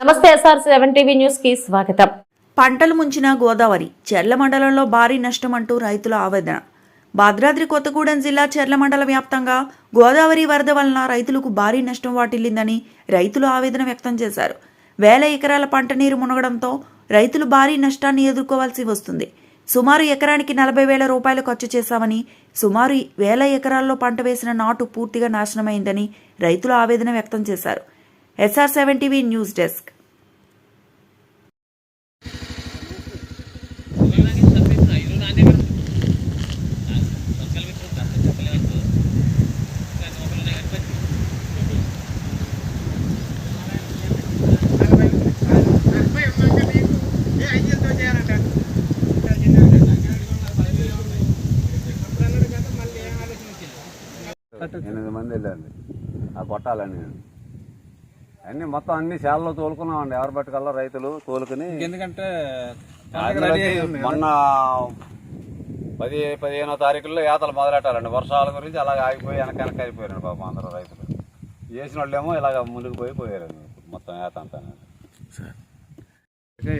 నమస్తే SR seven TV న్యూస్కి స్వాగతం. పంటలు ముంచిన గోదావరి చెర్ల మండలంలో భారీ నష్టం అంటూ రైతుల ఆవేదన. భద్రాద్రి కొత్తగూడెం జిల్లా చెర్ల మండల వ్యాప్తంగా గోదావరి వరద వలన రైతులకు భారీ నష్టం వాటిల్లిందని రైతులు ఆవేదన వ్యక్తం చేశారు. వేల ఎకరాల పంట నీరు మునగడంతో రైతులు భారీ నష్టాన్ని ఎదుర్కోవాల్సి వస్తుంది. సుమారు ఎకరానికి నలభై వేల రూపాయలు ఖర్చు చేశామని సుమారు వేల ఎకరాల్లో పంట వేసిన నాటు పూర్తిగా నాశనమైందని రైతులు ఆవేదన వ్యక్తం చేశారు. SR seven TV news desk. ఎనిమిది మంది వెళ్ళండి ఆ కొట్టాలని అన్ని మొత్తం అన్ని శాలలో తోలుకున్నామండి. ఎవరు పట్టుకల్లా రైతులు తోలుకుని ఎందుకంటే మొన్న పది పదిహేనో తారీఖుల్లో ఏతలు మొదలెట్టాలండి. వర్షాల గురించి అలాగ ఆగిపోయి వెనక వెనక అయిపోయారండి పాపం అందరూ రైతులు. వేసిన వాళ్ళేమో ఇలాగ ముందుకు పోయి పోయారండి మొత్తం ఏత అంతా.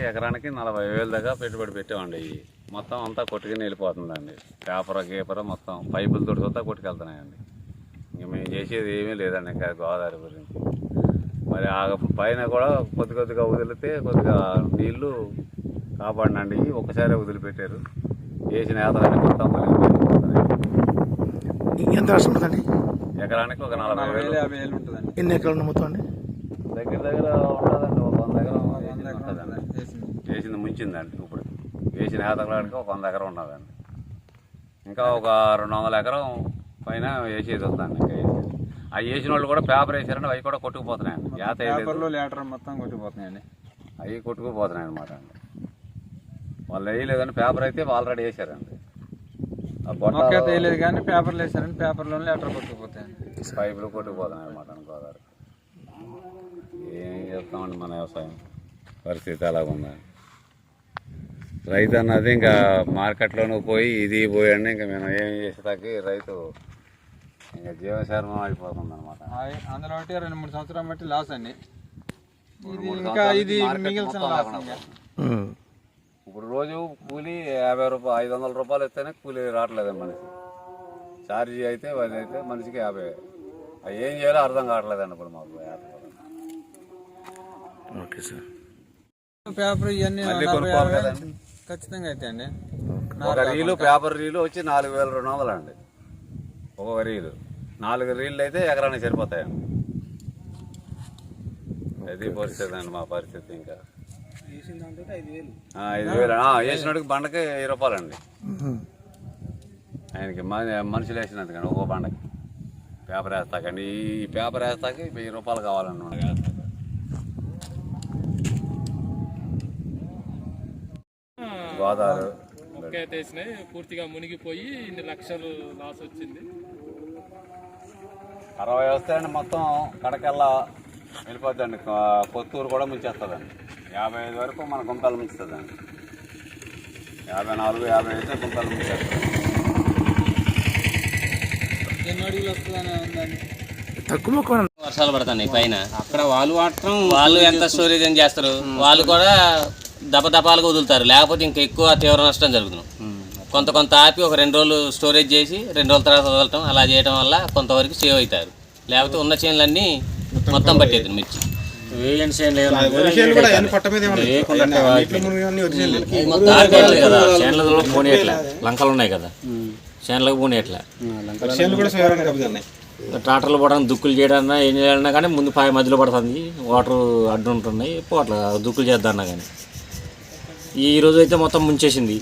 ఎకరానికి నలభై వేలు దాకా పెట్టుబడి పెట్టామండి. ఇవి మొత్తం అంతా కొట్టుకుని వెళ్ళిపోతుందండి. పేపర్ గీపర్ మొత్తం పైపులు తొడుగుతా కొట్టుకెళ్తున్నాయండి. ఇంక మేము చేసేది ఏమీ లేదండి ఇంకా గోదావరి గురించి. మరి ఆ పైన కూడా కొద్ది కొద్దిగా వదిలితే కొద్దిగా నీళ్ళు కాపాడినండి. ఒకసారి వదిలిపెట్టారు. వేసిన ఏతలన్నీ మొత్తం. ఎంత ఉంటుందండి? ఎకరానికి ఒక నలభై వేలు వేలు యాభై వేలు ఉంటుందండి. ఎన్ని ఎకరాలు నమ్ముతాం అండి? దగ్గర దగ్గర ఉంటుందండి. ఒక వంద ఎకరం ఉంటుందండి. వేసింది. ముంచిందండి ఇప్పుడు. వేసిన ఏతకడానికి ఒక వంద ఎకరం ఉన్నదండి ఇంకా ఒక రెండు వందల ఎకరం పైన వేసేది ఉందండి ఇంకా వేసేది. అవి వేసిన వాళ్ళు కూడా పేపర్ వేసారంటే అవి కూడా కొట్టుకుపోతున్నాయండి ఏత పేపర్లు లీటర్ మొత్తం కొట్టిపోతున్నాయండి అవి కొట్టుకుపోతున్నాయి అనమాట అండి వాళ్ళు వేయలేదని పేపర్ అయితే ఆల్రెడీ వేసారండి. వేయలేదు కానీ పేపర్లు వేసారండి. పేపర్లో లీటర్ కొట్టుకుపోతాయండి. పైపులు కొట్టుకుపోతున్నాయి అనమాట గోదావరి ఏం చేస్తామండి మన వ్యవసాయం? పరిస్థితి అలాగుందా రైతు అన్నది ఇంకా మార్కెట్లోనూ పోయి ఇది పోయండి ఇంకా మేము ఏం చేసేదానికి రైతు ఇంకా జీవశర్మం అయిపోతుంది అనమాట అందులో ఒకటి రెండు మూడు సంవత్సరాలు బట్టి లాస్ అండి. ఇది మూడు ఇంకా ఇది మిగిల్చిన లాస్ ఇంకా. ఇప్పుడు రోజు కూలి యాభై రూపాయలు ఐదు వందల రూపాయలు ఇస్తేనే కూలి రావట్లేదు మనిషి. ఛార్జీ అయితే అది అయితే మనిషికి యాభై. అవి ఏం చేయాలో అర్థం కావట్లేదండి ఇప్పుడు మాకు ఓకే సార్. పేపర్ ఇవన్నీ మళ్ళీ నలభై కొనుక్కోవాలి యాభై కదండి. ఖచ్చితంగా అయితే అండి. ఒక రీలు పేపర్ రీలు వచ్చి నాలుగు వేల రెండు వందలు అండి. ఒక్కొక్క రీలు. నాలుగు రీళ్ళు అయితే ఎకరానికి సరిపోతాయండి అది పరిస్థితి అండి మా పరిస్థితి ఇంకా. ఐదు వేలు. వేసినట్టుకు వేసినోడికి వెయ్యి రూపాయలు అండి ఆయనకి మ- మనుషులు వేసినందుకండి ఒక్కో పండగ పేపర్ వేస్తాకండి. ఈ పేపర్ వేస్తాకి వెయ్యి రూపాయలు కావాలండి మనకి. గోదావరి. అయితే పూర్తిగా మునిగిపోయి ఇన్ని లక్షలు లాస్ వచ్చింది. అరవై వస్తాయండి మొత్తం కడకెల్లా వెళ్ళిపోద్దండి. కొ- కొత్తూరు కూడా ముంచేస్తుందండి. యాభై ఐదు వరకు మన గుంతలు ముంచుతుందండి. యాభై నాలుగు యాభై అయితే గుంతలు ముంచేస్తుంది. ఎన్ని అడుగులు వస్తుందని ఉందండి? తక్కువ వర్షాలు పడుతున్నాయి పైన. అక్కడ వాళ్ళు వాడటం వాళ్ళు ఎంత స్టోరేజ్ చేస్తారు. వాళ్ళు కూడా దపదపాలుగా వదులుతారు. లేకపోతే ఇంకా ఎక్కువ తీవ్ర నష్టం జరుగుతుంది. కొంత కొంత ఆపి ఒక రెండు రోజులు స్టోరేజ్ చేసి రెండు రోజుల తర్వాత వదలటం అలా చేయడం వల్ల కొంతవరకు సేవ్ అవుతారు. లేకపోతే ఉన్న చేనులన్నీ మొత్తం పట్టేది మిర్చి. చేనులు కదా. చేనులలో లంకలు ఉన్నాయి కదా. చేనులకు పోనీయట్లే ట్రాక్టర్లు పోవడానికి దుక్కులు చేయడన్నా ఏం చేయాలన్నా కానీ ముందు పాయ మధ్యలో పడుతుంది. వాటర్ అడ్డు ఉంటున్నాయి. పోట్ల దుక్కులు చేద్దన్నా కానీ. ఈ రోజు అయితే మొత్తం ముంచేసింది.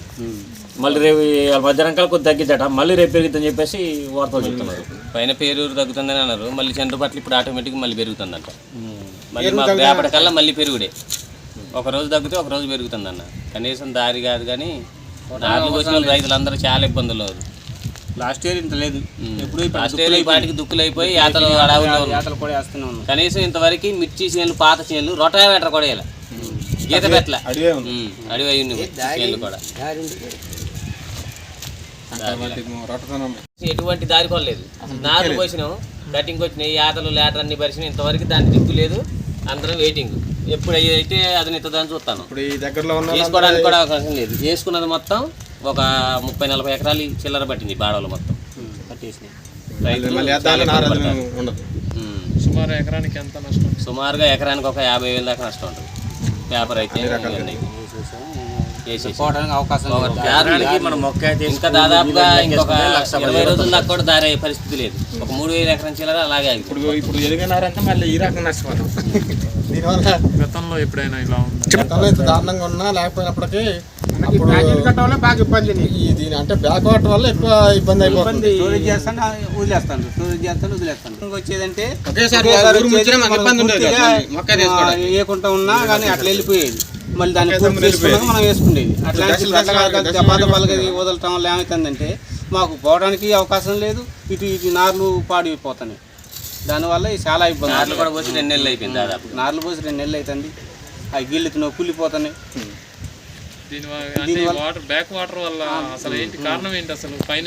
మళ్ళీ రేపు మధ్యాహ్నం కొద్ది తగ్గిద్దట. మళ్ళీ రేపు పెరుగుతుందని చెప్పేసి వార్తలు చెప్తున్నారు. పైన పేరూరు తగ్గుతుందని అన్నారు. మళ్ళీ చంద్రపట్ల ఇప్పుడు ఆటోమేటిక్గా మళ్ళీ పెరుగుతుందంట. మళ్ళీ మాకు రేపటికల్లా మళ్ళీ పెరుగుడే. ఒక రోజు తగ్గితే ఒక రోజు పెరుగుతుందన్న. కనీసం దారి కాదు కానీ నాలుగు వచ్చిన రైతులందరూ చాలా ఇబ్బందులు ఉన్నారు లాస్ట్ ఇయర్ ఇంత లేదు. ఇప్పుడు ఆస్ట్రేలియా పాటికి దుక్కులు అయిపోయి యాతలు. కూడా కనీసం ఇంతవరకు మిర్చి చేనులు పాత చేనులు రొటావేటర్ కూడా ఇలా గీత పెట్టల? ఉమ్, అడివి చేనులు కూడా. ఎటువంటి దారి కొనలేదు నారు పోసినాం కటింగ్ వచ్చినాయి యాతలు లేటర్ అన్ని పరిచినాయి ఇంతవరకు దాని దిక్కు లేదు. అందరం వెయిటింగ్ ఎప్పుడు అయితే అది నిత్తదని చూస్తాను. ఇప్పుడు ఈ దగ్గరలో ఉన్న వేసుకోవడానికి కూడా అవకాశం లేదు. వేసుకున్నది మొత్తం ఒక ముప్పై నలభై ఎకరాలు చిల్లర పట్టింది బాడవలు మొత్తం. పట్టేసినాయి. సుమారు ఎకరానికి ఎంత నష్టం? సుమారుగా ఎకరానికి ఒక యాభై వేల దాకా నష్టం ఉంటుంది. పేపర్ అయితే ఇవన్నీ. వేసేసి. ఒక దారులకి మనం మొక్క ఇంకా దాదాపుగా ఇంకొక ఇరవై రోజుల దాకా కూడా దారే పరిస్థితి లేదు. ఒక మూడు వేల ఎకరం చిల్లర అలాగే. ఇప్పుడు ఇప్పుడు ఎదిగినారంటే మళ్ళీ ఈ రకంగా నష్టపోతాం. దీనివల్ల గతంలో ఎప్పుడైనా ఇలా ఉంది? గతంలో ఇంత దారుణంగా ఉన్నా లేకపోయినప్పుడు బాగా ఇబ్బంది దీని అంటే బ్యాక్ వాటర్ వల్ల ఎక్కువ ఇబ్బంది అయిపోతుంది. స్టోరేజ్ చేస్తాను వదిలేస్తాను స్టోరేజ్ చేస్తాను ఒకేసారి ఉన్నా కానీ అట్లా వెళ్ళిపోయేది. మళ్ళీ దాన్ని పూర్తి చేసుకున్నాక. మనం వేసుకునేది. అట్లాంటి దెబ్బలుగా వదలటం వల్ల ఏమవుతుందంటే మాకు పోవడానికి అవకాశం లేదు ఇటు ఇటు నార్లు పాడిపోతున్నాయి. దానివల్ల చాలా ఇబ్బంది. నార్లు కూడా పోసి రెండు నెలలు అయిపోయింది దాదాపు. నార్లు పోసి రెండు నెలలు అవుతుంది అవి గిల్లుతున్నావు కుళ్ళిపోతున్నాయి. దీని వల్ల అంటే వాటర్ బ్యాక్ వాటర్ వల్ల అసలు ఏంటి కారణం ఏంటి అసలు? పైన